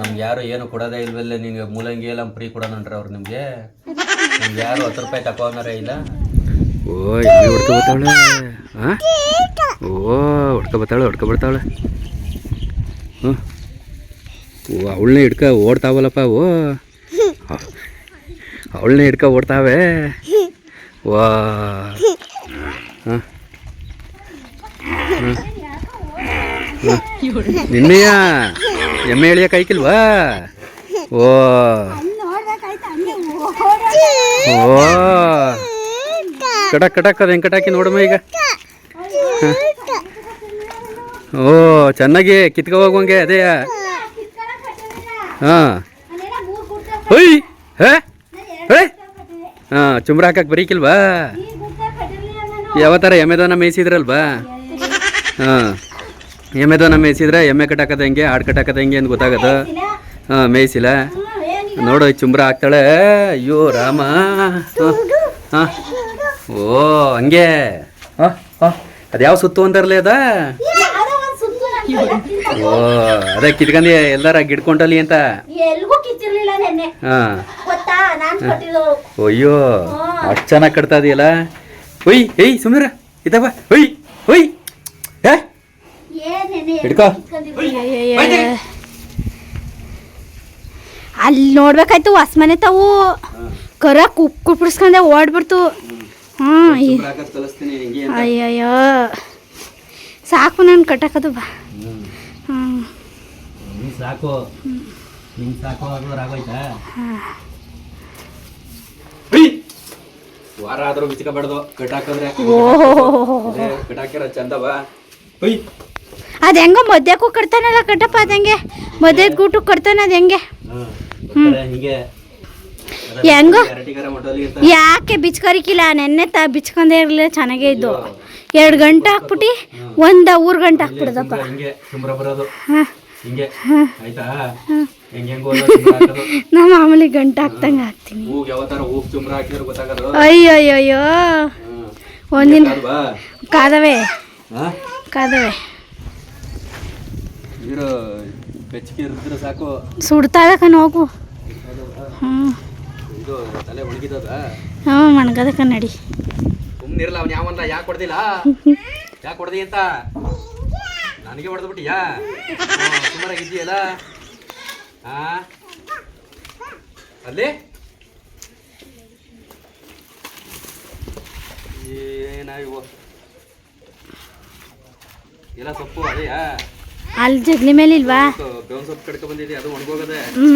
ನಮ್ಗೆ ಯಾರು ಏನು ಕೊಡೋದೇ ಇಲ್ವಲ್ಲ, ನಿನ್ಗೆ ಮೂಲಂಗಿ ಎಲ್ಲ ಫ್ರೀ ಕೊಡೋಣನ್ರಿ ಅವ್ರು ನಿಮಗೆ. ನಿಮ್ಗೆ ಯಾರು ಹತ್ತು ರೂಪಾಯಿ ತಗೋನಾರೇ ಇಲ್ಲ. ಓ, ಇಲ್ಲಿ ಹೊಡ್ಕೊ ಬರ್ತಾವಳೆ. ಹಾಂ ಓ, ಹೊಡ್ಕೊ ಬರ್ತಾಳೆ ಹೊಡ್ಕೊ ಬರ್ತಾಳೆ ಹ್ಞೂ ಓ, ಅವಳನ್ನೇ ಹಿಡ್ಕ ಓಡ್ತಾವಲ್ಲಪ್ಪ, ಓ. ಅವಳನ್ನೇ ಹಿಡ್ಕ ಓಡ್ತಾವೆ. ವಾ. ಹಾಂ ನಿನ್ನೆಯ? ಎಮ್ಮೆ ಎಳಿಯಕ್ಕೆ ಐಕಿಲ್ವಾ ಓ. ಓ. ಕಟಕ್ ಕಟಕ್ ಅದು ಹೆಂಗೆ ಕಟಾಕಿ ನೋಡಮ್ಮ ಈಗ. ಓ, ಚೆನ್ನಾಗಿ ಕಿತ್ಕೊ ಹೋಗುವಂಗೆ ಅದೇ. ಹಾಂ. ಹೇ? ಹೇ? ಹಾಂ ಚುಮ್ರ ಹಾಕಕ್ಕೆ ಬರೀಕಿಲ್ವಾ? ಯಾವತ್ತಾರ ಎಮ್ಮೆದನ ಮೇಯಿಸಿದ್ರಲ್ವಾ? ಹಾಂ. ಎಮ್ಮೆದನ ಮೇಯಿಸಿದ್ರೆ ಎಮ್ಮೆ ಕಟ್ಟಾಕದ ಹೆಂಗೆ ಆಡು ಕಟ್ಟಾಕದ ಹೆಂಗೆ ಅಂತ ಗೊತ್ತಾಗದ. ಹಾಂ ಮೇಯಿಸಿಲ್ಲ. ನೋಡು ಚುಂಬ್ರ ಹಾಕ್ತಾಳೆ. ಅಯ್ಯೋ ರಾಮ. ಹಾಂ ಓ ಹಂಗೆ. ಹಾಂ ಹಾಂ. ಅದು ಯಾವ ಸುತ್ತು ಅಂತಾರಲ್ಲ ಅದ? ಓ ಅದೇ ಕಿಟ್ಕಂದಿ ಎಲ್ಲಾರ ಗಿಡ್ಕೊಂಡಲ್ಲಿ ಅಂತ. ಹಾಂ. ಅಯ್ಯೋ ಅಷ್ಟು ಚೆನ್ನಾಗಿ ಕಟ್ತಾ ಇದೆಯಲ್ಲ. ಒಯ್ ಏಯ್ ಸುಮ್ಮನೆ ಇದಪ್ಪ ಒಯ್ ಒಯ್ ಏ ಹಿಡ್ಕೋ. ಅಲ್ಲಿ ನೋಡ್ಬೇಕಾಯ್ತು ಹೊಸ ಮನೆ ತಾವು. ಕರ ಕುಕ್ ಕುಪ್ಪಿಡ್ಸ್ಕೊಂಡೆ ಓಡ್ಬಿಡ್ತು. ಹೆಂಗೆ ಅಯ್ಯಯ್ಯೋ. ಸಾಕು ನಾನು ಕಟ್ಟಕದು ಬಾ. ಸಾಕು. ಸಾಕು ಆಗೋಯ್ತಾ ವಾರ ಆದ್ರೂ ಬಿಚ್ಕೋಬಾರ್ದು. ಕಟ್ಟಾಕಿದ್ರೆ ಓಹೋ. ಕಟ್ಟಾಕಿರ ಚಂದವ ಒಯ್ ಅದ್ ಹೆಂಗೋ ಮದ್ಯಕ್ಕೂ ಕಟ್ತಾನಲ್ಲ ಕಟ್ಟಪ್ಪ ಅದು ಹೆಂಗೆ? ಮದ್ಯದ ಗೂಟು ಕಟ್ತಾನೆ ಅದು ಹೆಂಗೆ? ಹ್ಞೂ ಹೆಂಗೋ ಯಾಕೆ ಬಿಚ್ಕರಿಕಿಲ್ಲ? ನೆನ್ನೆ ತ ಬಿಚ್ಕೊಂಡೇ ಇರಲಿಲ್ಲ ಚೆನ್ನಾಗೇ ಇದ್ದು. ಎರಡು ಗಂಟೆ ಹಾಕ್ಬಿಟ್ಟು ಒಂದ ಊರ್ ಗಂಟೆ ಹಾಕ್ಬಿಡ್ದಪ್ಪ. ನಾ ಮಾಮೂಲಿ ಗಂಟೆ ಹಾಕ್ದಂಗೆ ಹಾಕ್ತೀನಿ. ಅಯ್ಯೋಯ್ಯೋ ಒಂದಿನ ಕಾದವೆ. ಕಾದವೆ. ಇರೋ ಬೆಚ್ಚಗೆ ಇರಿದ್ರೆ ಸಾಕು. ಸುಡ್ತಾ ಕಣ ಹೋಗು. ಹ್ಞೂ ಇದು ತಲೆ ಒಣಗಿದದ? ಹ್ಞೂ ಮಣ್ಗದಕ್ಕ ನಡಿ. ಸುಮ್ಮನಿರಲ್ಲ ಅವ್ನು ಯಾವನ್ನ ಯಾಕೆ ಹೊಡೆದಿಲ್ಲ? ಯಾಕೆ ಹೊಡೆದಿ ಅಂತ? ನನಗೆ ಹೊಡೆದ್ಬಿಟ್ಟಿಯಾ? ಸುಮಾರಾಗಿದ್ದೀಯಲ್ಲ ಹಾ? ಅಲ್ಲಿ? ಏನಾಗಿವು ಎಲ್ಲ ಸೊಪ್ಪು ಅದೇಯಾ ಅಲ್ಲಿ ಜಗ್ಲಿ ಮೇಲೆ ಇಲ್ವಾ? ಹ್ಮ್. ಸೊಪ್ಪು ಕಡ್ಕೊ ಬಂದಿದೆ ಅದು ಒಣಗೋಗದೆ ಹ್ಞೂ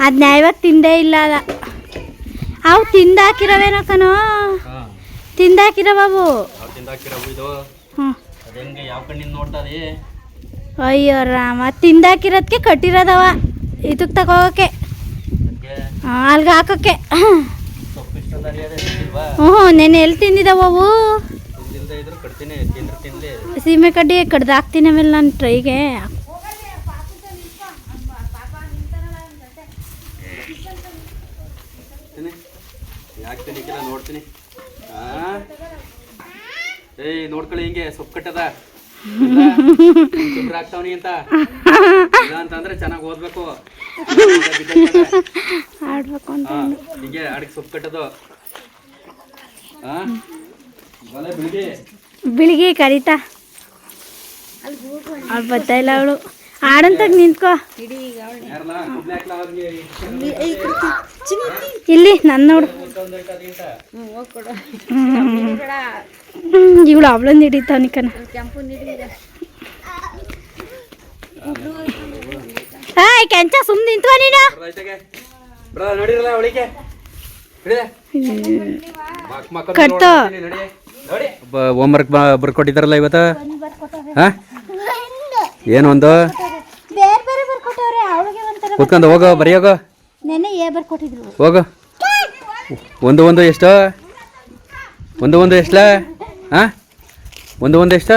ಅದು ನ್ಯಾಯವಾಗಿ ತಿಂದೇ ಇಲ್ಲ ಅದ. ಅವು ತಿಂದಾಕಿರವೇನೋ ಕಣೋ? ತಿಂದಾಕಿರವು ತಿಂದಾಕಿರ ನೋಡ್ತಾ ಅಯ್ಯೋ ರಾಮ ತಿಂದಾಕಿರೋದಕ್ಕೆ ಕಟ್ಟಿರೋದವ. ಇದಕ್ಕೆ ತಗೋಕೆ. ಅಲ್ಗೆ ಅರಿಯೋದೆ ಹ್ಞೂ ನೆನೆ ಎಲ್ಲಿ ತಿಂದಿದ್ದಾವು ಅವು ತಿಂದಿಲ್ದೇ ಇದ್ರು ಕಟ್ತೀನಿ ತಿಂದ್ರೆ ತಿನ್ಲಿ ಸೀಮೆ ಕಡ್ಡಿ ಕಡ್ದು ಹಾಕ್ತೀನಿ ಆಮೇಲೆ ನಾನು ಟ್ರೈಗೆ. ನೋಡ್ತೀನಿ. ಏಯ್ ನೋಡ್ಕೊಳ್ಳಿ ಹಿಂಗೆ ಸೊಪ್ಪು ಕಟ್ಟದ. ಆಗ್ತಾವನಿ ಅಂತ. ಅಂತಂದ್ರೆ ಚೆನ್ನಾಗಿ ಓದ್ಬೇಕು. ಆಡ್ಬೇಕು ಅಂತ ಹಿಂಗೆ ಅಡಿಗೆ ಸೊಪ್ಪು ಕಟ್ಟದು. ಬೆಳಿಗ್ಗೆ ಕರೀತಾ. ಅವ್ಳು ಬರ್ತಾ ಇಲ್ಲ ಅವಳು ಆಡಂತಾಗ ನಿಂತ್ಕೋ. ಇಲ್ಲಿ ನನ್ನ ನೋಡು. ಇವಳು ಅವಳನ್ನ ಹಿಡಿತಾವನಿ ಕಣ ಕೆಂಚ, ಸುಮ್ ನಿಂತ್ವ ನೀನು. ಬರ್ಕೊಟ್ಟಿದಾರಲ್ಲ ಕಟ್ತೋ. ಹೋಮ್ವರ್ಕ್ ಬರ್ಕೊಟ್ಟಿದ್ದಾರಲ್ಲ ಇವತ್ತು? ಹಾಂ? ಏನು ಒಂದು ಬೇರೆ ಬೇರೆ ಬರ್ಕೊಟ್ಟವ್ರೆ ಅವಳಿಗೆ ಒಂಥರ ಕೂತ್ಕೊಂಡು ಹೋಗೋ ಬರೆಯೋಗ. ನೆನ್ನೆ ಏ ಬರ್ಕೊಟ್ಟಿದ್ರು ಹೋಗು. ಒಂದು ಒಂದು ಎಷ್ಟು? ಒಂದು ಒಂದು ಎಷ್ಟಲ? ಹಾಂ ಒಂದು ಒಂದು ಎಷ್ಟು?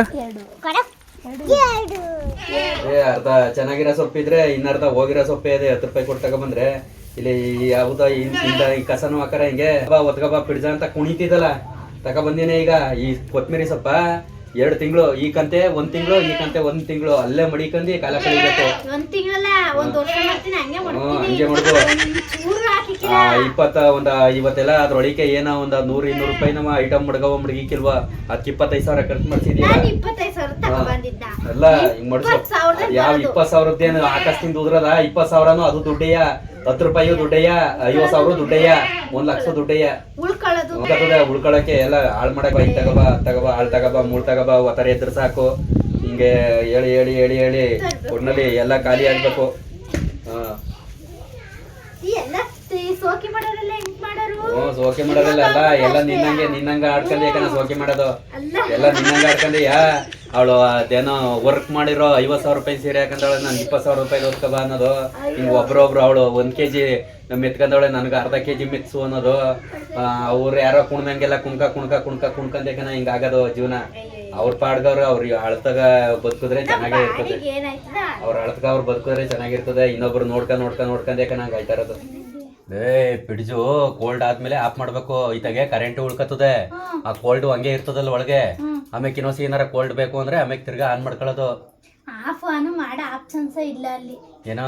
ಏ ಅರ್ಧ ಚೆನ್ನಾಗಿರೋ ಸೊಪ್ಪು ಇದ್ರೆ ಇನ್ನರ್ಧ ಹೋಗಿರೋ ಸೊಪ್ಪೆ ಇದೆ ಹತ್ತು ರೂಪಾಯಿ ಕೊಟ್ಟು ತಗೊಂಬಂದ್ರೆ. ಇಲ್ಲಿ ಯಾವುದೋ ಇಂದ ಈ ಕಸನು ಹಾಕಾರ ಹಿಂಗೆ. ಬಾ ಪಿಡ್ಜಾ ಬಾ ಪಿಡ್ಜ ಅಂತ ಕುಣಿತಿದ್ದಲ್ಲ. ತಗೊಬಂದಿನಿ ಈಗ. ಈ ಕೊತ್ಮಿರಿ ಸೊಪ್ಪ? ಎರಡು ತಿಂಗಳು ಈ ಕಂತೆ ಒಂದ್ ತಿಂಗಳು ಈ ಕಂತೆ ಒಂದ್ ತಿಂಗಳು ಅಲ್ಲೇ ಮಡಿಕಂದು ಕಾಲ ಕಳಿಬೇಕು ಒಂದ್ ತಿಂಗಳಲ್ಲ ಒಂದ್ ವರ್ಷ ಮಾಡ್ತೀನಿ ಹಂಗೆ ಆ, ಇಪ್ಪತ್ತ ಒಂದ ಇವತ್ತೆಲ್ಲ ಅದ್ರೊಳಗೆ ಏನೋ ಒಂದ ನೂರ್ ಇನ್ನೂರು ರೂಪಾಯಿ ನಮ್ಮ ಐಟಮ್ ಮಡ್ಗವ ಮಡ್ಗಿಕ್ಕಿಲ್ವಾ ಅದಕ್ಕೆ ಇಪ್ಪತ್ತೈದು ಸಾವಿರ ಖರ್ಚು ಮಾಡ್ಸಿದ್ಯಾ ನಾನು ಇಪ್ಪತ್ತೈದು ಸಾವಿರ ಅಲ್ಲ ಹಿಂಗ್ ಮಾಡ್ಸೋ. ಇಪ್ಪತ್ತು ಸಾವಿರದ ಯಾವ ಇಪ್ಪತ್ ಸಾವಿರದ್ದೇನು ಆಕಾಶದಿಂದ ಉದ್ರದ ಇಪ್ಪತ್ ಸಾವಿರನು ಅದು ದುಡ್ಡೆಯ? ಹತ್ತು ರೂಪಾಯಿ ದುಡ್ಡಯ್ಯ ಐವತ್ ಸಾವಿರ ದುಡ್ಡಯ್ಯ ಒಂದ್ ಲಕ್ಷ ದುಡ್ಡಯ್ಯ. ಉಳ್ಕೊಳ್ಳೋದು ಉಳ್ಕೊಳಕ್ಕೆ ಎಲ್ಲ ಹಾಳು ಮಾಡಕ್ ಬೈಕ್ ತಗೋಬ ತಗೋಬ ಹಾಳು ತಗೋಬ ಮೂಳ್ ತಗೋಬ ಒತ್ತರ ಎದ್ರ ಸಾಕು. ಹಿಂಗೆ ಹೇಳಿ ಹೇಳಿ ಹೇಳಿ ಹೇಳಿ ಒಟ್ನಲ್ಲಿ ಎಲ್ಲ ಖಾಲಿ ಆಗ್ಬೇಕು. ಸೋಕಿ ಮಾಡೋದಲ್ಲ ಅಲ್ಲ ಎಲ್ಲ ನಿನ್ನಂಗೆ ನಿನ್ನಂಗ ಆಡ್ಕೊಂಡಿ ಯಾಕಂದ್ರೆ ಸೋಕೆ ಮಾಡೋದು. ಎಲ್ಲ ನಿನ್ನಂಗ ಆಡ್ಕೊಂಡೆಯ ಅವಳು ಅದೇನೋ ವರ್ಕ್ ಮಾಡಿರೋ ಐವತ್ತು ಸಾವಿರ ರೂಪಾಯಿ ಸೀರೆ ಹಾಕಂದವಳೆ ನಾನು ಇಪ್ಪತ್ತು ಸಾವಿರ ರೂಪಾಯಿ ಓದ್ಕಬ ಅನ್ನೋದು. ಹಿಂಗೆ ಒಬ್ರೊಬ್ರು ಅವಳು ಒಂದು ಕೆ ಜಿ ಮೆತ್ಕೊಂಡವಳೆ ನನ್ಗೆ ಅರ್ಧ ಕೆ ಜಿ ಮೆತ್ಸು ಅನ್ನೋದು ಅವ್ರು ಯಾರೋ ಕುಣ್ದಂಗೆಲ್ಲ ಕುಣ್ಕ ಕುಣ್ಕ ಕುಣ್ಕ ಕುಣ್ಕಂದೇಕನ ಹಿಂಗೆ ಆಗೋದು ಜೀವನ. ಅವ್ರ ಪಾಡ್ಗವ್ರು ಅವ್ರಿಗೆ ಅಳ್ತಾಗ ಬದುಕಿದ್ರೆ ಚೆನ್ನಾಗೇ ಇರ್ತದೆ. ಅವ್ರ ಅಳ್ತಾಗ ಅವ್ರು ಬದುಕಿದ್ರೆ ಚೆನ್ನಾಗಿರ್ತದೆ. ಇನ್ನೊಬ್ರು ನೋಡ್ಕ ನೋಡ್ಕ ನೋಡ್ಕೊಂಡೇಕ ನಂಗೆ ಆಯ್ತಾ ಇರೋದು. ಏ ಪಿಡ್ಜು ಕೋಲ್ಡ್ ಆದ್ಮೇಲೆ ಆಫ್ ಮಾಡ್ಬೇಕು. ಇತ್ತಾಗೆ ಕರೆಂಟ್ ಉಳ್ಕತ್ತದೆ. ಆ ಕೋಲ್ಡ್ ಹಂಗೆ ಇರ್ತದಲ್ಲ ಒಳಗೆ. ಆಮೇಲೆ ಇನ್ನೊಸಿ ಏನಾರ ಕೋಲ್ಡ್ ಬೇಕು ಅಂದ್ರೆ ಆಮೇಲೆ ತಿರ್ಗಾ ಆನ್ ಮಾಡ್ಕೊಳ್ಳೋದು. ಆಫ್ ಆನ್ ಮಾಡ ಆಪ್ಷನ್ಸ್ ಇಲ್ಲ ಅಲ್ಲಿ. ಏನೋ?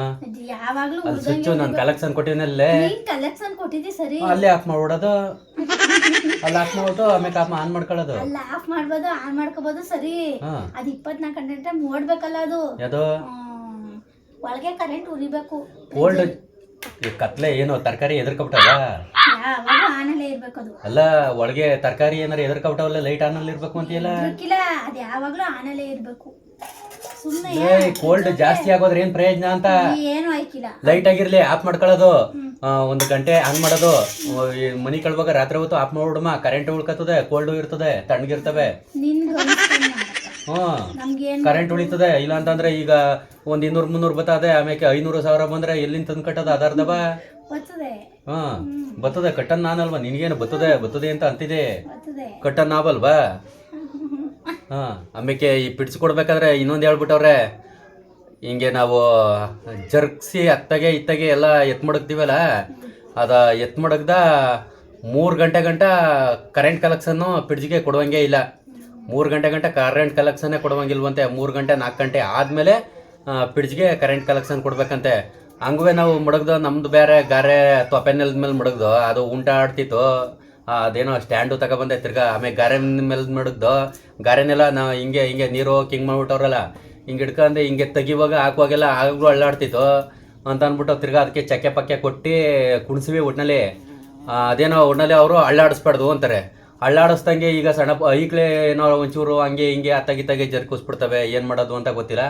ಯಾವಾಗ್ಲೂ ಅಲ್ಲಿ ಸ್ವಿಚ್ ನಾನು ಕಲೆಕ್ಷನ್ ಕೊಟ್ಟಿನಲ್ಲೇ ಕಲೆಕ್ಷನ್ ಕೊಟ್ಟಿದ್ದಿ ಸರಿ. ಅಲ್ಲಿ ಆಫ್ ಮಾಡ್ಬಿಡೋದು. ಅಲ್ಲಿ ಆಫ್ ಮಾಡ್ಬಿಟ್ಟು ಆಮೇಲೆ ಆಫ್ ಆನ್ ಮಾಡ್ಕೊಳ್ಳೋದು. ಅಲ್ಲ ಆಫ್ ಮಾಡ್ಬೋದು ಆನ್ ಮಾಡ್ಕೋಬಹುದು ಸರಿ. ಅದ್ ಇಪ್ಪತ್ನಾಲ್ಕು ಗಂಟೆ ಟೈಮ್ ಓಡ್ಬೇಕಲ್ಲ ಅದು. ಯಾವ್ದು? ಒಳಗೆ ಕರೆಂಟ್ ಉರಿಬೇಕು. ಕೋಲ್ಡ್ ಕತ್ಲೆ ಏನು ತರಕಾರಿ ಎದುರ್ಕೊಬಿಟ್ಟಲ್ಲ ಯಾವಾಗ್ಲೂ ಆನಲ್ಲೇ ಇರ್ಬೇಕು ಅದು ಅಲ್ಲ ಒಳಗೆ ತರಕಾರಿ ಏನಾರ ಎದುರ್ಕೊಬಿಟ್ಟವಲ್ಲ ಲೈಟ್ ಆನ್ ಅಲ್ಲಿ ಇರ್ಬೇಕು ಅಂತೀಯಲ್ಲ? ಇರ್ಕಿಲ್ಲ ಅದ್ ಯಾವಾಗ್ಲೂ ಆನಲ್ಲೇ ಇರ್ಬೇಕು. ಸುಮ್ನೆ ಏ ಕೋಲ್ಡ್ ಜಾಸ್ತಿ ಆಗೋದ್ರೆ ಏನ್ ಪ್ರಯೋಜನ ಅಂತ? ಏನು ಆಯ್ಕಿಲ್ಲ. ಲೈಟ್ ಆಗಿರ್ಲಿ ಆಫ್ ಮಾಡ್ಕೊಳ್ಳೋದು. ಆ, ಒಂದು ಗಂಟೆ ಆನ್ ಮಾಡೋದು. ಆ, ಈ ಮನಿ ಕಳ್ವಾಗ ರಾತ್ರಿ ಹೊತ್ತು ಆಫ್ ಮಾಡ್ಬಿಡಮ್ಮ ಕರೆಂಟ್ ಉಳ್ಕತ್ತದೆ ಕೋಲ್ಡ್ ಇರ್ತದೆ ತಣ್ಣಗಿರ್ತವೆ. ನಿನ್ಗೆ ಕರೆಂಟ್ ಉಳಿತದೆ. ಇಲ್ಲ ಅಂತಂದ್ರೆ ಈಗ ಒಂದ್ ಇನ್ನೂರ್ ಮುನ್ನೂರ್ ಬತ್ತದೆ ಆಮೇಲೆ ಐನೂರು ಸಾವಿರ ಬಂದ್ರೆ ಎಲ್ಲಿಂದ ತಂದು ಕಟ್ಟದ? ಅದಾರ್ದವ ಹಾ. ಬತ್ತದೆ ಕಟ್ಟನ್ ನಾನಲ್ವಾ? ನಿನ್ಗೇನು ಬತ್ತದೆ ಬತ್ತದೆ ಅಂತ ಅಂತಿದೆ. ಕಟ್ಟನ್ ನಾವಲ್ವಾ? ಹಾ. ಆಮೇಲೆ ಈ ಪಿಡ್ಸ್ ಕೊಡ್ಬೇಕಾದ್ರೆ ಇನ್ನೊಂದು ಹೇಳ್ಬಿಟ್ಟವ್ರೆ ಹಿಂಗೆ ನಾವು ಜರ್ಗ್ಸಿ ಅತ್ತಗೆ ಇತ್ತಗೆ ಎಲ್ಲ ಎತ್ ಮಡಗ್ತೀವಲ್ಲ ಅದ ಎತ್ ಮಡಗ್ದ ಮೂರು ಗಂಟೆ ಗಂಟ ಕರೆಂಟ್ ಕಲೆಕ್ಷನ್ನು ಪಿಡ್ಜ್ಗೆ ಕೊಡುವಂಗೆ ಇಲ್ಲ. ಮೂರು ಗಂಟೆ ಗಂಟೆ ಕರೆಂಟ್ ಕಲೆಕ್ಷನ್ನೇ ಕೊಡುವಂಗಿಲ್ವಂತೆ ಮೂರು ಗಂಟೆ, ನಾಲ್ಕು ಗಂಟೆ ಆದಮೇಲೆ ಪಿಡ್ಜ್ಗೆ ಕರೆಂಟ್ ಕಲೆಕ್ಷನ್ ಕೊಡಬೇಕಂತೆ. ಹಂಗುವೆ ನಾವು ಮುಡಗ್ದು, ನಮ್ದು ಬೇರೆ ಗಾರೆ ತೊಪೆ ನೆಲದ ಮೇಲೆ ಮುಡಗ್ದು, ಅದು ಉಂಟ ಆಡ್ತಿತ್ತು ಅದೇನೋ ಸ್ಟ್ಯಾಂಡು ತಗೊಬಂದೆ ತಿರ್ಗಾ, ಆಮೇಲೆ ಗಾರೆ ಮೇಲೆ ಮಡಗ್ದು. ಗಾರೆನೆಲ್ಲ ನಾವು ಹಿಂಗೆ ಹಿಂಗೆ ನೀರು ಹೋಗಿ ಹಿಂಗೆ ಮಾಡ್ಬಿಟ್ಟವ್ರಲ್ಲ, ಹಿಂಗೆ ಹಿಡ್ಕೊಂಡು ಹಿಂಗೆ ತೆಗಿವಾಗ, ಹಾಕುವಾಗೆಲ್ಲ ಆಗಲೂ ಅಳ್ಳಾಡ್ತಿತ್ತು. ಅಂತ ಅಂದ್ಬಿಟ್ಟು ತಿರ್ಗಾ ಅದಕ್ಕೆ ಚಕ್ಕೆ ಪಕ್ಕೆ ಕೊಟ್ಟು ಕುಣಿಸಿವಿ ಒಟ್ನಲ್ಲಿ. ಅದೇನೋ ಒಟ್ನಲ್ಲಿ ಅವರು ಅಳ್ಳಾಡಿಸ್ಬಾರ್ದು ಅಂತಾರೆ. ಅಳ್ಳಾಡಿಸ್ದಂಗೆ ಈಗ ಸಣ್ಣ ಈಗಲೇ ಏನೋ ಒಂಚೂರು ಹಂಗೆ ಹಿಂಗೆ ಅತ್ತಾಗಿತ್ತಾಗೆ ಜರ್ಕಿಸ್ಬಿಡ್ತವೆ, ಏನು ಮಾಡೋದು ಅಂತ ಗೊತ್ತಿಲ್ಲ.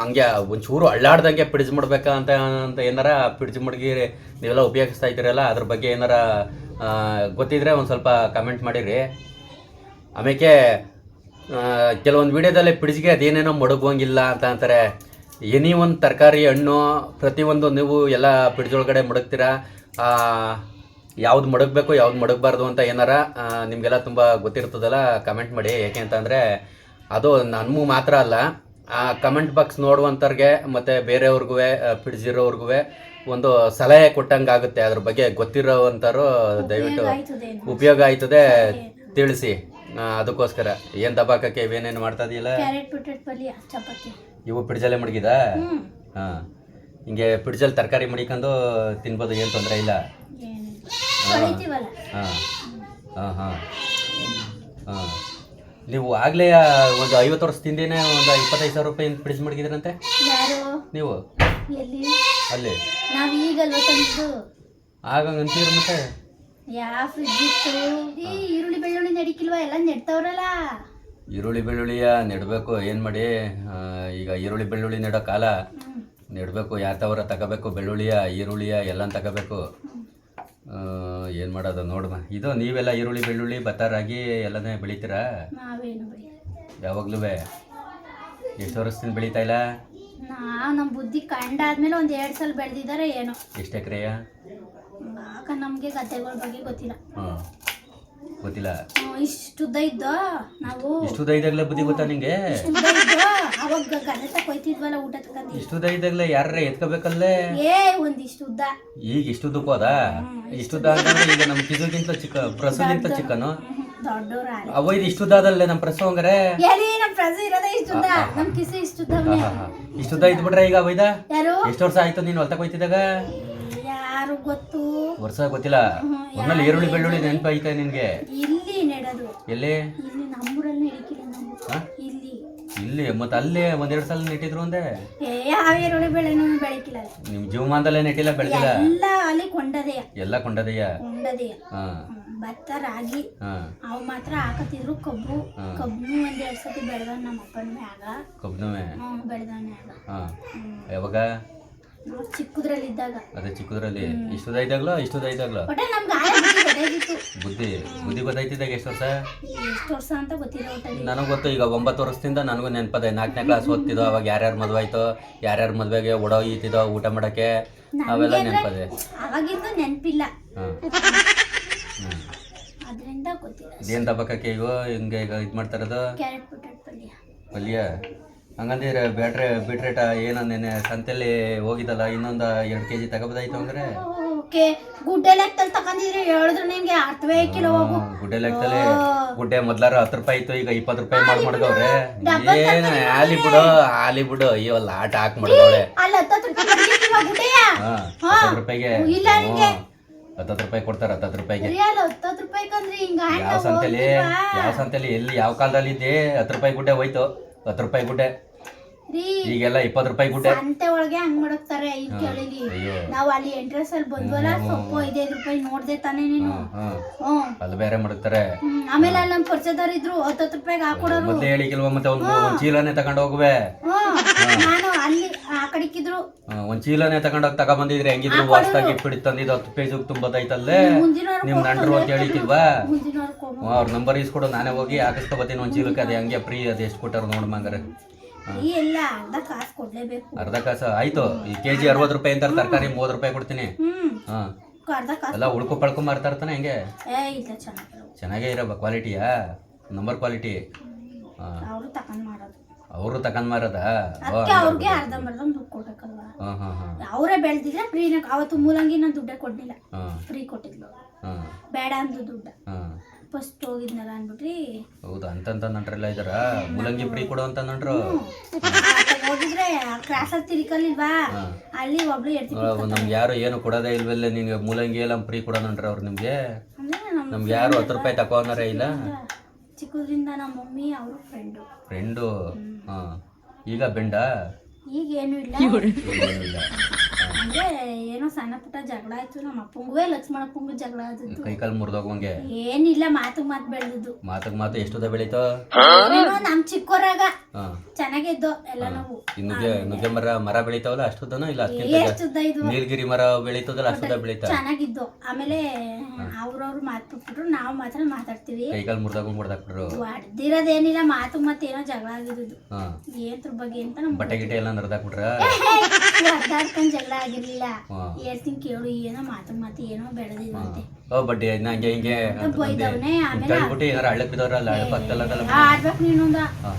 ಹಂಗೆ ಒಂಚೂರು ಅಳ್ಳಾಡ್ದಂಗೆ ಪಿಡ್ಜ್ ಮಾಡ್ಬೇಕಾ ಅಂತ ಅಂತ ಏನಾರ ಪಿಡ್ಜ್ ಮಡ್ಗಿ ನೀವೆಲ್ಲ ಉಪಯೋಗಿಸ್ತಾ ಇದ್ದೀರಲ್ಲ, ಅದ್ರ ಬಗ್ಗೆ ಏನಾರ ಗೊತ್ತಿದ್ರೆ ಒಂದು ಸ್ವಲ್ಪ ಕಮೆಂಟ್ ಮಾಡಿರಿ. ಆಮೇಲೆ ಕೆಲವೊಂದು ವಿಡಿಯೋದಲ್ಲಿ ಪಿಡ್ಜ್ಗೆ ಅದೇನೇನೋ ಮಡಗುವಂಗಿಲ್ಲ ಅಂತ ಅಂತಾರೆ. ಎನಿ ಒಂದು ತರಕಾರಿ ಹಣ್ಣು, ಪ್ರತಿಯೊಂದು ನೀವು ಎಲ್ಲ ಪಿಡ್ಜ್ ಒಳಗಡೆ ಮಡಗ್ತೀರಾ? ಯಾವ್ದು ಮಡಗಬೇಕು ಯಾವ್ದು ಮಡಗಬಾರ್ದು ಅಂತ ಏನಾರ ನಿಮಗೆಲ್ಲ ತುಂಬ ಗೊತ್ತಿರ್ತದಲ್ಲ ಕಮೆಂಟ್ ಮಾಡಿ. ಯಾಕೆ ಅಂತಂದರೆ ಅದು ನನ್ಗೂ ಮಾತ್ರ ಅಲ್ಲ. ಆ ಕಮೆಂಟ್ ಬಾಕ್ಸ್ ನೋಡುವಂಥವ್ರಿಗೆ ಮತ್ತು ಬೇರೆಯವ್ರಿಗೂ ಪಿಡ್ಜಿರೋರ್ಗೂ ಒಂದು ಸಲಹೆ ಕೊಟ್ಟಂಗೆ ಆಗುತ್ತೆ ಅದ್ರ ಬಗ್ಗೆ ಗೊತ್ತಿರೋವಂಥವ್ರು ದಯವಿಟ್ಟು ಉಪಯೋಗ ಆಯ್ತದೆ ತಿಳಿಸಿ. ಅದಕ್ಕೋಸ್ಕರ. ಏನ್ ದಬಾಕಕ್ಕೆ ಇವೇನೇನು ಮಾಡ್ತಾ ಇದೆಯಲ್ಲ? ಇವು ಪಿಡ್ಜಲ್ಲೇ ಮಡಗಿದ? ಹಾ. ಹಿಂಗೆ ಪಿಡ್ಜಲ್ಲಿ ತರಕಾರಿ ಮಡಿಕೊಂಡು ತಿನ್ಬೋದು ಏನು ತೊಂದರೆ ಇಲ್ಲ. ಹಾ. ಹಾ. ಹಾ ಹಾ. ನೀವು ಆಗ್ಲೇ ಒಂದು ಐವತ್ತು ವರ್ಷದಿಂದೇನೆ ಒಂದು ಇಪ್ಪತ್ತೈದು ಸಾವಿರ ರೂಪಾಯಿ ಫ್ರಿಡ್ಜ್ ಮಡಗಿದ್ರಂತೆ? ನೀವು? ಅಲ್ಲಿ. ನಾವು ಈಗಲ್ವ ಆಗ ಅಂತೀರ ಮತ್ತೆ? ಯಾವ ಫ್ರಿಡ್ಜ್ ಇತ್ತು? ಈ ಈರುಳ್ಳಿ ಬೆಳ್ಳುಳ್ಳಿ ನಡಿಕಿಲ್ವಾ? ಎಲ್ಲ ನೆಡ್ತವ್ರಲ್ಲ. ಈರುಳ್ಳಿ ಬೆಳ್ಳುಳ್ಳಿಯ ನೆಡಬೇಕು ಏನು ಮಾಡಿ? ಆ, ಈಗ ಈರುಳ್ಳಿ ಬೆಳ್ಳುಳ್ಳಿ ನೆಡೋ ಕಾಲ. ನೆಡ್ಬೇಕು ನೆಡಬೇಕು ಯಾತವರ ತಗೋಬೇಕು? ಬೆಳ್ಳುಳ್ಳಿಯ ಈರುಳ್ಳಿಯ ಎಲ್ಲ ತಗೋಬೇಕು? ಏನು ಮಾಡೋದು ನೋಡಮ್ಮ ಇದು ನೀವೆಲ್ಲ ಈರುಳ್ಳಿ ಬೆಳ್ಳುಳ್ಳಿ ಭತ್ತ ರಾಗಿ ಎಲ್ಲನೇ ಬೆಳಿತೀರಾ? ನಾವೇನು ಯಾವಾಗ್ಲೂ ಎಷ್ಟು ವರ್ಷದಿಂದ ಬೆಳೀತಾ ಇಲ್ಲ? ನಾವು ನಮ್ಮ ಬುದ್ಧಿ ಕಂಡಾದ್ಮೇಲೆ ಒಂದ್ ಎರಡ್ ಸಲ ಬೆಳ್ದಿದಾರೆ ಏನೋ. ಎಷ್ಟು ಎಕರೆಯ? ಆಗ ನಮ್ಗೆ ಗದ್ದೆಗಳ ಬಗ್ಗೆ ಗೊತ್ತಿಲ್ಲ. ಹಾಂ. ಗೊತ್ತಿಲ್ಲ. ಇಷ್ಟುದ್ದ ಇದ್ದೋ? ನಾವು ಇಷ್ಟು ಇದ್ದಾಗಲೇ ಬುದ್ಧಿ ಗೊತ್ತಾ ನಿಂಗೆ? ಇದ್ದೋ? ಅವಾಗ ಊಟ ತಕಂದಿ. ಇಷ್ಟು ದೈದಾಗಲೇ ಯಾರ ಎತ್ಕೋಬೇಕಲ್ಲೇ? ಏ ಒಂದಿಷ್ಟು ಉದ್ದ. ಈಗ ಇಷ್ಟುದ್ದ ಅಂತಂದ್ರೆ ಈಗ ನಮ್ಮ ಕಿಸುಗಿಂತ ಚಿಕ್ಕ ಪ್ರಸುಗಿಂತ ಚಿಕ್ಕನು. ದೊಡ್ಡವ್ರ ಆಲೆ ಅವ ಇದು ನಮ್ಮ ಪ್ರೆಸ್ ಹಂಗಾರೆ? ಎಲ್ಲಿ ನಮ್ ಪ್ರಜೆ ಇರೋದೇ ಇಷ್ಟುದ್ದ ನಮ್ಮ ಕಿಸಿ ಇಷ್ಟುದ್ದವ್ನೆ ಇಷ್ಟುದ್ದ ಇದ್ಬಿಟ್ರೆ ಈಗ ಅವೈದ ಎಷ್ಟು ವರ್ಷ ಆಯ್ತು ನೀನು ಹೊಲ್ತಕ್ ಹೋಯ್ತಿದ್ದಾಗ ಯಾರು ಗೊತ್ತು? ವರ್ಷ ಗೊತ್ತಿಲ್ಲ. ಒನ್ನಲ್ಲಿ ಈರುಳ್ಳಿ ಬೆಳ್ಳುಳ್ಳಿ ನೆನಪಾಯ್ತಾ ನಿನ್ಗೆ? ಇಲ್ಲಿ ನೆಡೋದು. ಎಲ್ಲಿ? ಇಲ್ಲಿ ನಮ್ಮೂರಲ್ಲಿ ನಡಿಕಿಲ್ಲ ನಾವು ಹಾ? ಇಲ್ಲಿ. ಇಲ್ಲಿ ಮತ್ತೆ ಅಲ್ಲೇ ಒಂದೆರಡು ಸಲ ನೆಟ್ಟಿದ್ರು ಅಂದೆ. ಏ ಯಾವ ಈರುಳ್ಳಿ ಬೆಳೆನೂ ಬೆಳಕಿಲ್ಲ. ನಿಮ್ ಜೀವಮಾನದಲ್ಲೇ ನೆಟ್ಟಿಲ್ಲ ಬೆಳೆದಿಲ್ಲ? ಎಲ್ಲ ಅಲ್ಲಿ ಕೊಂಡದೆಯ? ಎಲ್ಲ ಕೊಂಡದೆಯ? ಹ್ಮ್, ಭತ್ತ ರಾಗಿ. ಅವ ಮಾತ್ರ ಹಾಕತಿದ್ರು ಕಬ್ಬು. ಕಬ್ಬು ಒಂದ್ ಎರಡ್ ಸತಿ ಬೆಳೆದ ನಮ್ಮ ಅಪ್ಪನ ಮ್ಯಾಗ ಕಬ್ಬನವೇ? ಹ್ಮ್ ಬೆಳೆದ ಮ್ಯಾಗ ಹಾ. ಯಾವಾಗ? ಅದೇ ಚಿಕ್ಕದ್ರಲ್ಲಿ. ಇಷ್ಟದ ಇದ್ದಾಗ್ಲೋ ಇಷ್ಟದ ಒಟ್ಟೆ ನಮ್ಗೆ ಬುದ್ಧಿ ಬುದ್ಧಿ ಬುದ್ಧಿ ಗೊತ್ತಾಯ್ತಿದ್ದಾಗ ಎಷ್ಟು ವರ್ಷ? ಎಷ್ಟು ವರ್ಷ ಅಂತ ಗೊತ್ತಿಲ್ಲ ಒಟ್ಟಲ್ಲಿ ನನಗೆ ಗೊತ್ತು ಈಗ ಒಂಬತ್ತು ವರ್ಷದಿಂದ ನನಗೂ ನೆನಪದೆ. ನಾಲ್ಕನೇ ಕ್ಲಾಸ್ ಓದ್ತಿದ್ದೋ ಅವಾಗ ಯಾರ್ಯಾರು ಮದುವೆ ಆಯ್ತು ಯಾರ್ಯಾರ ಮದುವೆಗೆ ಒಡೋ ಈತಿದ್ದೋ ಊಟ ಮಾಡಕ್ಕೆ ಅವೆಲ್ಲ ನೆನಪದೆ. ಅವಾಗಿಂದು ನೆನಪಿಲ್ಲ. ಹಾಂ. ಅದರಿಂದ ಗೊತ್ತಿಲ್ಲ. ಇದೇನು ತಬಕಕ್ಕೆ ಈಗ ಹಿಂಗೆ ಈಗ ಇದು ಮಾಡ್ತಾರದು ಕ್ಯಾರೆಟ್ ಪಲ್ಯ? ಹಂಗಂದಿರ ಬ್ಯಾಟ್ರಿ ಬಿಟ್ರೇಟ ಏನೋ ನೆನೆ ಸಂತೆಲಿ ಹೋಗಿದ್ದಲ್ಲ ಇನ್ನೊಂದು ಎರಡು ಕೆಜಿ ತಗೋಬೋದಾಯ್ತು ಅಂದ್ರೆ ಓಕೆ ಗುಡ್ಡೆ ಲೆಕ್ಕದಲ್ಲಿ ತಗೊಂಡಿದ್ರೆ ಹೇಳಿದ್ರು ನಿಮ್ಗೆ ಅರ್ಥವೇ ಕಿಲೋ ಹೋಗು. ಗುಡ್ಡೆ ಲೆಕ್ಕದಲ್ಲಿ ಗುಡ್ಡೆ ಮೊದ್ಲಾರ ಹತ್ತು ರೂಪಾಯಿ ಇತ್ತು ಈಗ ಇಪ್ಪತ್ತು ರೂಪಾಯಿ ಮಾಡಿ ಮಾಡ್ಕೊಂಡ್ರೆ ಏನು ಆಲಿ ಬಿಡು ಆಲಿ ಬಿಡು ಅಯ್ಯೋ ಲಾಟ ಹಾಕಿ ಮಡ್ಗವ್ಳೆ ಅಲ್ಲ ಹತ್ತತ್ತು ರೂಪಾಯಿಗೆ. ಇಲ್ಲ ನಿಮಗೆ. ಹತ್ತತ್ತು ರೂಪಾಯಿ ಕೊಡ್ತಾರೆ ಹತ್ತತ್ತು ರೂಪಾಯಿಗೆ. ಯಾವ ಸಂತೆಲಿ? ಯಾವ ಸಂತೆಲಿ? ಎಲ್ಲಿ ಯಾವ ಕಾಲದಲ್ಲಿ ಇದ್ದೆ ಹತ್ತು ರೂಪಾಯಿ ಗುಡ್ಡೆ ಹೋಯ್ತು. ಹತ್ತು ರೂಪಾಯಿ ಗುಡ್ಡೆ. ಈಗೆಲ್ಲ ಇಪ್ಪತ್ತು ರೂಪಾಯಿ ಗುಡ್ಡೆ. ಸಂತೆ ಒಳಗೆ ಹಂಗ್ ಮಾಡಕ್ತಾರೆ ಈಗ ಕೇಳಿಲಿ ನಾವ್ ಅಲ್ಲಿ ಎಂಟ್ರೆಸ್ ಅಲ್ಲಿ ಬಂದ್ವಲ್ಲ ಸೊಪ್ಪು ಐದೈದು ರೂಪಾಯಿ ನೋಡ್ದೆ ತಾನೆ ನೀನು. ಅಲ್ಲಿ ಬೇರೆ ಮಾಡ್ತಾರೆ. ಆಮೇಲೆ ಅಲ್ಲಿ ನಮ್ ಪರಿಚಯದವ್ರು ಇದ್ರು ಹತ್ತತ್ತು ರೂಪಾಯಿಗೆ ಹಾಕೊಡೋರು. ಮತ್ತೆ ಹೇಳಿಕಿಲ್ವ ಮತ್ತೆ ಒಂದು ಒಂದು ಚೀಲನೇ ತಗೊಂಡು ಹೋಗುವೆ. ನಾನು ಅಲ್ಲಿ ಆ ಕಡೆಕಿದ್ರು. ಒಂದ್ ಚೀಲನೇ ತಗೊಂಡೋಗಿ ತಗೊಂಬಂದಿದ್ರೆ ಹೆಂಗಿದ್ರು ವಾಸ್ತಾಗಿ ಇಟ್ಬಿಡಿ ತಂದಿದ್ದು ಹತ್ತು ಪೇಜ್ ತುಂಬದೈತಲ್ಲೇ ನಿಮ್ ನಂಟ್ರು ಅಂತ ಹೇಳಿಕಿಲ್ವಾ ಅವ್ರ ನಂಬರ್ ಇಸ್ಕೊಡು ನಾನೇ ಹೋಗಿ ಹಾಕಿಸ್ಕೊ ಬತ್ತಿನ ಒಂದ್ ಚೀಲಕ್ಕೆ. ಅದೇ ಹಂಗೆ ಫ್ರೀ ಅದು ಎಷ್ಟು ಕೊಟ್ಟಾರ ನೋಡ್ಮಂಗಾರೆ ಈ ಎಲ್ಲ ಅರ್ಧ ಕಾಸು ಕೊಡ್ಲೇಬೇಕು. ಅರ್ಧ ಕಾಸು? ಆಯ್ತು. ಈ ಕೆ ಜಿ ಅರವತ್ತು ರೂಪಾಯಿ ಅಂತ ತರಕಾರಿ ಮೂವತ್ತು ರೂಪಾಯಿ ಕೊಡ್ತೀನಿ. ಹ್ಮ್. ಹಾ. ಅರ್ಧ ಕಾಸು ಎಲ್ಲ ಉಳ್ಕೊ ಪಳ್ಕೊ ಮಾರ್ತಾ ಇರ್ತಾನೆ ಹೆಂಗೆ? ಏ ಇಲ್ಲ ಚೆನ್ನಾಗಿರೋ ಚೆನ್ನಾಗೇ ಇರೋ ಕ್ವಾಲಿಟಿಯಾ? Number quality? ಹಾ. ಅವರು ತಕೊಂಡ್ ಮಾಡೋದು ಅವರು ತಕೊಂಡ್ ಮಾರದ? ಅದಕ್ಕೆ ಅವ್ರಿಗೆ ಅರ್ಧಂಬರ್ಧ ದುಡ್ಡು ಕೊಡ್ಬೇಕಲ್ವಾ? ಹಾ ಹಾ ಹಾ. ಅವರೇ ಬೆಳ್ದಿದ್ರೆ ಫ್ರೀನ ಅವತ್ತು ಮೂಲಂಗಿ ನಾನು ದುಡ್ಡೇ ಕೊಡ್ಲಿಲ್ಲ. ಹಾ. ಫ್ರೀ ಕೊಟ್ಟಿದ್ಲು. ಬೇಡ ಅಂದು ದುಡ್ಡ. ಹಾ. ಫಸ್ಟ್ ಹೋಗಿದ್ನಲ್ಲ ಅನ್ಬಿಟ್ರಿ? ಹೌದಾ ಅಂತಂತ ನಂಟ್ರೆಲ್ಲ ಇದಾರ. ಮೂಲಂಗಿ ಫ್ರೀ ಕೊಡು ಅಂತ ನಂಟ್ರು. ಹೋಗಿದ್ರೆ ಕ್ರಾಸಲ್ಲಿ ತಿರ್ಕಲಿಲ್ವಾ? ಅಲ್ಲಿ ಒಬ್ಳು ಎಡ್ತಿ ನಮ್ಗೆ ಯಾರು ಏನು ಕೊಡೋದೇ ಇಲ್ವಲ್ಲ ನಿನ್ಗೆ ಮೂಲಂಗಿ ಎಲ್ಲ ಫ್ರೀ ಕೊಡೋನಂಟ್ರ ಅವ್ರು ನಿಮ್ಗೆ. ನಮ್ಗೆ ಯಾರು ಹತ್ತು ರೂಪಾಯಿ ತಕೋನಾರ ಇಲ್ಲ. ಚಿಕ್ಕದ್ರಿಂದ ನಮ್ಮ ಮಮ್ಮಿ ಅವರು ಫ್ರೆಂಡು ಫ್ರೆಂಡು ಹಾ. ಈಗ ಬೆಂಡ? ಈಗ ಏನು ಇಲ್ಲ. ಏನೂ ಅಂದ್ರೆ ಏನೋ ಸಣ್ಣ ಪುಟ್ಟ ಜಗಳ ಆಯ್ತು. ನಮ್ಮ ಅಪ್ಪಂಗೂ ಲಕ್ಷ್ಮಣಪ್ಪಂಗೂ ಜಗಳ ಆದದ್ದು. ಕೈ ಕಾಲು ಮುರಿದೋಗಂಗೆ ಏನಿಲ್ಲ ಮಾತು ಮಾತು ಬೆಳೆದಿದ್ದು. ಮಾತಕ್ ಮಾತು ಎಷ್ಟುದ ಬೆಳೀತೋ? ಏನೋ ನಮ್ ಚಿಕ್ಕೋರಾಗ ಚೆನ್ನಾಗಿದ್ದೋ ಎಲ್ಲ ನಾವು. ನುಗ್ಗೆ ನುಗ್ಗೆ ಮರ ಮರ ಬೆಳಿತಾವಲ್ಲ ಅಷ್ಟುದನೋ ಇಲ್ಲ ಅದಕ್ಕಿಂತ ಎಷ್ಟುದ್ದ ಇದು? ನೀಲಗಿರಿ ಮರ ಬೆಳೀತದಲ್ಲ ಅಷ್ಟುದ ಬೆಳೀತಾ? ಚೆನ್ನಾಗಿದ್ದು. ಆಮೇಲೆ ಅವ್ರವ್ರು ಮಾತು ಬಿಟ್ಬಿಟ್ರು ನಾವು ಮಾತ್ರ ಮಾತಾಡ್ತೀವಿ. ಕೈ ಕಾಲು ಮುರಿದಾಗ ಮುರ್ದಾಕ್ಬಿಟ್ರು ಹೊಡ್ದಿರೋದೇನಿಲ್ಲ ಮಾತು ಮತ್ತೇನೋ ಜಗಳ ಆಗಿದ್ದು ಹಾ. ಬಗ್ಗೆ ಅಂತ ನಮ್ಮ ಬಟ್ಟೆ ಗಿಟ್ಟೆ ಎಲ್ಲ ನಡ್ದಾಕ್ಬಿಟ್ರ ಹೊಡ್ದಾಡ್ಕೊಂಡ್ ಜಗಳ ಆಗಿರ್ಲಿಲ್ಲ. ಹಾ. ಹೇಳ್ತೀನಿ ಕೇಳು ಏನೋ ಮಾತು ಮಾತು ಏನೋ ಬೆಳೆದಿದ್ವಂತೆ ಓ ಬಡ್ಡಿ ಹಂಗೆ ಹಿಂಗೆ. ಅಂತ ಬೈದವ್ನೆ ಆಮೇಲೆ ಕೇಳ್ಬಿಟ್ಟು ಏನಾರ ಹಳ್ಳಕ್ ಬಿದ್ದವ್ರಲ್ಲ ಹಳ್ಳ ಪಕ್ಕದಲ್ಲ ಅದಲ್ಲ ಆಡ್ಬೇಕು ನೀನೊಂದ ಹಾ.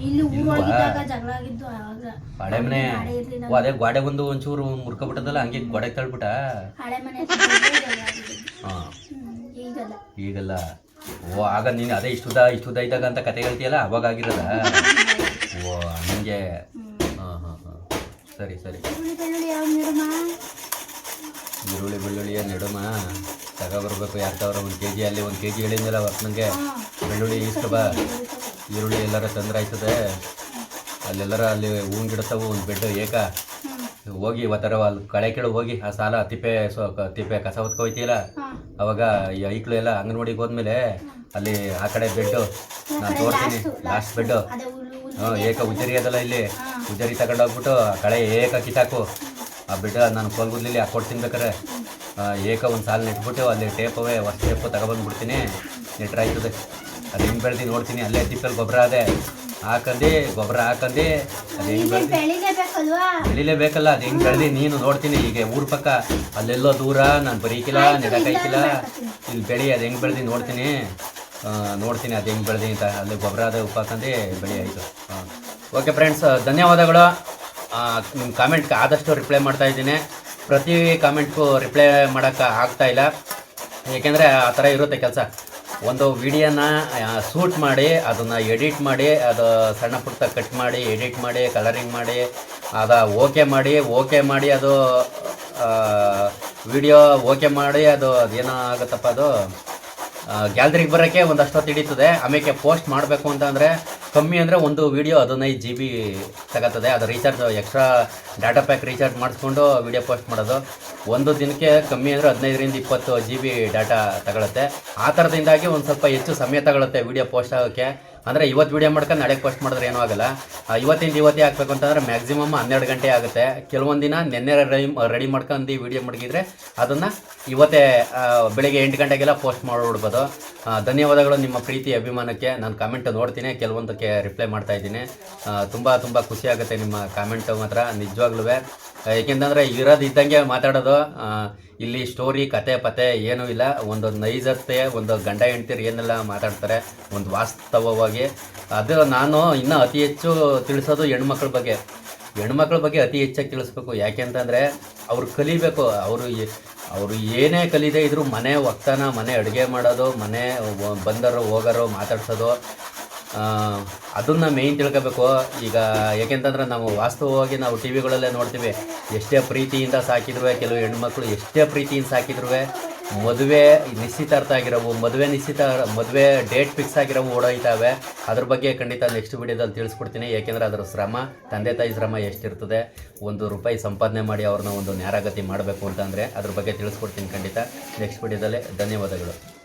ಇಲ್ಲಿ ಊರೊಳಗಿದ್ದಾಗ ಜಗಳ ಆಗಿದ್ದು ಆವಾಗ ಹಳೆ ಮನೆ. ಹಳೆ ಇರ್ಲಿಲ್ಲ ಓ ಅದೇ ಗೋಡೆ ಬಂದು ಒಂಚೂರು ಮುರ್ಕೊಬಿಟ್ಟದಲ್ಲ ಹಂಗೆ ಗೋಡೆ ತಳ್ಬಿಟ್ಟ ಹಳೆ ಮನೆ ಹತ್ರ ಇದ್ದಾಗ ಜಗಳ ಆಗಿದ್ದು. ಹಾ. ಹ್ಮ್, ಈಗಲ್ಲ. ಈಗಲ್ಲ. ಓ ಆಗ ನೀನು ಅದೇ ಇಷ್ಟುದ ಇಷ್ಟುದ ಇದ್ದಾಗ ಅಂತ ಕತೆ ಹೇಳ್ತೀಯಲ್ಲ ಅವಾಗ ಆಗಿರಲ್ಲ ಓ ಹಂಗೆ. ಸರಿ ಸರಿ. ಈರುಳ್ಳಿ ಬೆಳ್ಳುಳ್ಳಿ ಯಾವ ನೀಡಮ್ಮ? ಈರುಳ್ಳಿ ಬೆಳ್ಳುಳ್ಳಿಯ ನೆಡಮ ತಗೊಬರ್ಬೇಕು ಯಾರು ತಗೋರ ಒಂದು ಕೆ ಜಿ ಅಲ್ಲಿ ಒಂದು ಕೆ ಜಿ ಹೇಳಿದ್ನಲ್ಲ ನನಗೆ ಬೆಳ್ಳುಳ್ಳಿ ಇಷ್ಟು ಬಾ. ಈರುಳ್ಳಿ ಎಲ್ಲರ ತೊಂದರೆ ಆಯ್ತದೆ. ಅಲ್ಲೆಲ್ಲರ ಅಲ್ಲಿ ಹೂವಿನ ಗಿಡತ್ತವು ಒಂದು ಬೆಡ್ ಏಕ. ಹೋಗಿ ಇವತ್ತರ ಅಲ್ಲಿ ಕಳೆ ಕೇಳು ಹೋಗಿ ಆ ಸಾಲ ತಿಪ್ಪೆ ಸೊ ತಿಪ್ಪೆ ಕಸ ಹೊತ್ಕೊಯ್ತಿಯಲ್ಲ ಅವಾಗ ಈ ಐಕ್ಳು ಎಲ್ಲ ಅಂಗನವಾಡಿಗೆ ಹೋದ್ಮೇಲೆ ಅಲ್ಲಿ ಆ ಕಡೆ ಬೆಡ್ಡು ನಾನು ತೋರಿಸ್ತೀನಿ ಲಾಸ್ಟ್ ಬೆಡ್ಡು ಏಕ ಉಜರಿ ಅದಲ್ಲ ಇಲ್ಲಿ. ಉಜರಿ ತಗೊಂಡೋಗ್ಬಿಟ್ಟು ಕಳೆ ಏಕ ಕಿತ್ತಾಕು. ಆ ಬಿಡ ನಾನು ಕೋಲ್ಗುದ್ಲಿ ಹಾಕೊಡ್ತೀನಿ ಬೇಕಾರೆ ಆ, ಏಕ ಒಂದು ಸಾಲಿನ ನೆಟ್ಬಿಟ್ಟು ಅಲ್ಲಿ ಟೇಪವೇ ಹೊಸ ಟೇಪು ತಗೊಬಂದ್ಬಿಡ್ತೀನಿ. ನೆಟ್ರ್ ಆಯ್ತದೆ. ಅದು ಹೆಂಗೆ ಬೆಳ್ದು ನೋಡ್ತೀನಿ. ಅಲ್ಲೇ ತಿಪ್ಪಲ್ಲಿ ಗೊಬ್ಬರ ಅದೇ. ಹಾಕಂದು ಗೊಬ್ಬರ ಹಾಕಂದು ಅದು ಹೆಂಗೆ ಬೆಳ್ದು? ಬೆಳಿಲೇಬೇಕಲ್ಲ ಅದು ಹೆಂಗೆ ಬೆಳ್ದು? ನೀನು ನೋಡ್ತೀನಿ. ಈಗ ಊರ ಪಕ್ಕ ಅಲ್ಲೆಲ್ಲೋ ದೂರ ನಾನು ಬರೀಕಿಲ್ಲ ನೆಡಕಾಯ್ಕಿಲ್ಲ ಇಲ್ಲಿ ಬೆಳಿ ಅದು ಹೆಂಗೆ ಬೆಳ್ದು ನೋಡ್ತೀನಿ. ನೋಡ್ತೀನಿ, ಅದು ಹೆಂಗೆ ಬೆಳೆದಿ ಅಂತ. ಅಲ್ಲಿ ಗೊಬ್ಬರ ಅದೇ ಉಪ್ಪಾಕಂದು ಬೆಳೆ ಆಯಿತು. ಓಕೆ ಫ್ರೆಂಡ್ಸ್ ಧನ್ಯವಾದಗಳು. ನಿಮ್ಮ ಕಾಮೆಂಟ್ಗೆ ಆದಷ್ಟು ರಿಪ್ಲೈ ಮಾಡ್ತಾ ಇದ್ದೀನಿ. ಪ್ರತಿ ಕಾಮೆಂಟ್ಗೂ ರಿಪ್ಲೈ ಮಾಡೋಕ್ಕೆ ಆಗ್ತಾಯಿಲ್ಲ ಏಕೆಂದರೆ ಆ ಥರ ಇರುತ್ತೆ ಕೆಲಸ. ಒಂದು ವಿಡಿಯೋನ ಶೂಟ್ ಮಾಡಿ, ಅದನ್ನು ಎಡಿಟ್ ಮಾಡಿ, ಅದು ಸಣ್ಣ ಪುಟ್ಟ ಕಟ್ ಮಾಡಿ ಎಡಿಟ್ ಮಾಡಿ ಕಲರಿಂಗ್ ಮಾಡಿ, ಅದು ಓಕೆ ಮಾಡಿ ಓಕೆ ಮಾಡಿ, ಅದು ವಿಡಿಯೋ ಓಕೆ ಮಾಡಿ, ಅದು ಅದೇನೋ ಆಗುತ್ತಪ್ಪ ಅದು? ಗ್ಯಾಲರಿಗೆ ಬರೋಕ್ಕೆ ಒಂದಷ್ಟು ಹಿಡೀತದೆ. ಆಮೇಲೆ ಪೋಸ್ಟ್ ಮಾಡಬೇಕು ಅಂತಂದರೆ ಕಮ್ಮಿ ಅಂದರೆ ಒಂದು ವಿಡಿಯೋ ಹದಿನೈದು ಜಿ ಬಿ ತಗೋತದೆ ಅದು recharge extra data pack recharge ಮಾಡಿಸ್ಕೊಂಡು ವೀಡಿಯೋ ಪೋಸ್ಟ್ ಮಾಡೋದು. ಒಂದು ದಿನಕ್ಕೆ ಕಮ್ಮಿ ಅಂದರೆ ಹದಿನೈದರಿಂದ ಇಪ್ಪತ್ತು ಜಿ ಬಿ ಡಾಟಾ ತಗೊಳುತ್ತೆ. ಆ ಥರದಿಂದಾಗಿ ಒಂದು ಸ್ವಲ್ಪ ಹೆಚ್ಚು ಸಮಯ ತಗೊಳುತ್ತೆ ವೀಡಿಯೋ ಪೋಸ್ಟ್ ಆಗೋಕ್ಕೆ. ಅಂದರೆ ಇವತ್ತು ವೀಡಿಯೋ ಮಾಡ್ಕೊಂಡು ನಾಳೆ ಪೋಸ್ಟ್ ಮಾಡಿದ್ರೆ ಏನೂ ಆಗಲ್ಲ. ಇವತ್ತಿಂದ ಇವತ್ತೇ ಹಾಕ್ಬೇಕು ಅಂತಂದ್ರೆ ಮ್ಯಾಕ್ಸಿಮಮ್ ಹನ್ನೆರಡು ಗಂಟೆ ಆಗುತ್ತೆ. ಕೆಲವೊಂದು ದಿನ ನೆನ್ನೆ ರೆಡಿ ರೆಡಿ ಮಾಡ್ಕೊಂಡು ವಿಡಿಯೋ ಮಡಗಿದ್ರೆ ಅದನ್ನು ಇವತ್ತೇ ಬೆಳಿಗ್ಗೆ ಎಂಟು ಗಂಟೆಗೆಲ್ಲ ಪೋಸ್ಟ್ ಮಾಡಿಬಿಡ್ಬೋದು. ಧನ್ಯವಾದಗಳು ನಿಮ್ಮ ಪ್ರೀತಿ, ಅಭಿಮಾನಕ್ಕೆ. ನಾನು ಕಾಮೆಂಟ್ ನೋಡ್ತೀನಿ, ಕೆಲವೊಂದಕ್ಕೆ ರಿಪ್ಲೈ ಮಾಡ್ತಾ ಇದ್ದೀನಿ. ತುಂಬ ತುಂಬ ಖುಷಿಯಾಗುತ್ತೆ ನಿಮ್ಮ ಕಾಮೆಂಟು ಮಾತ್ರ ನಿಜವಾಗ್ಲೂ ಏಕೆಂತಂದರೆ ಇರೋದು ಇದ್ದಂಗೆ ಮಾತಾಡೋದು. ಇಲ್ಲಿ ಸ್ಟೋರಿ ಕತೆ, ಪತೆ ಏನೂ ಇಲ್ಲ. ಒಂದು ನೈಜತೆ, ಒಂದು ಗಂಡ ಹೆಂಡ್ತಿರು ಏನೆಲ್ಲ ಮಾತಾಡ್ತಾರೆ, ಒಂದು ವಾಸ್ತವವಾಗಿ. ಅದು ನಾನು ಇನ್ನೂ ಅತಿ ಹೆಚ್ಚು ತಿಳಿಸೋದು ಹೆಣ್ಮಕ್ಳ ಬಗ್ಗೆ. ಹೆಣ್ಮಕ್ಳ ಬಗ್ಗೆ ಅತಿ ಹೆಚ್ಚಾಗಿ ತಿಳಿಸ್ಬೇಕು. ಯಾಕೆ ಅಂತಂದರೆ ಅವ್ರು ಕಲಿಬೇಕು. ಅವರು ಅವರು ಏನೇ ಕಲಿದೆ ಇದ್ರು ಮನೆ ಒಕ್ತಾನ ಮನೆ ಅಡುಗೆ ಮಾಡೋದು, ಮನೆ ಬಂದರು ಹೋಗೋರು, ಮಾತಾಡ್ಸೋದು. ಅದನ್ನ ಮೇಯ್ನ್ ತಿಳ್ಕೋಬೇಕು. ಈಗ ಯಾಕೆಂತಂದ್ರೆ ನಾವು ವಾಸ್ತವವಾಗಿ ನಾವು ಟಿ ವಿಗಳಲ್ಲೇ ನೋಡ್ತೀವಿ. ಎಷ್ಟೇ ಪ್ರೀತಿಯಿಂದ ಸಾಕಿದ್ರು ಕೆಲವು ಹೆಣ್ಮಕ್ಳು ಎಷ್ಟೇ ಪ್ರೀತಿಯಿಂದ ಸಾಕಿದ್ರು ಮದುವೆ ನಿಶ್ಚಿತಾರ್ಥ ಆಗಿರೋವು, ಮದುವೆ ನಿಶ್ಚಿತ ಮದುವೆ ಡೇಟ್ ಫಿಕ್ಸ್ ಆಗಿರೋವು ಓಡೋಯ್ತಾವೆ. ಅದ್ರ ಬಗ್ಗೆ ಖಂಡಿತ ನೆಕ್ಸ್ಟ್ ವಿಡಿಯೋದಲ್ಲಿ ತಿಳಿಸ್ಕೊಡ್ತೀನಿ. ಯಾಕೆಂದರೆ ಅದರ ಶ್ರಮ, ತಂದೆ ತಾಯಿ ಶ್ರಮ ಎಷ್ಟಿರ್ತದೆ. ಒಂದು ರೂಪಾಯಿ ಸಂಪಾದನೆ ಮಾಡಿ ಅವ್ರನ್ನ ಒಂದು ನ್ಯಾರಗತಿ ಮಾಡಬೇಕು ಅಂತಂದರೆ ಅದ್ರ ಬಗ್ಗೆ ತಿಳಿಸ್ಕೊಡ್ತೀನಿ ಖಂಡಿತ. ನೆಕ್ಸ್ಟ್ ವಿಡಿಯೋದಲ್ಲಿ ಧನ್ಯವಾದಗಳು.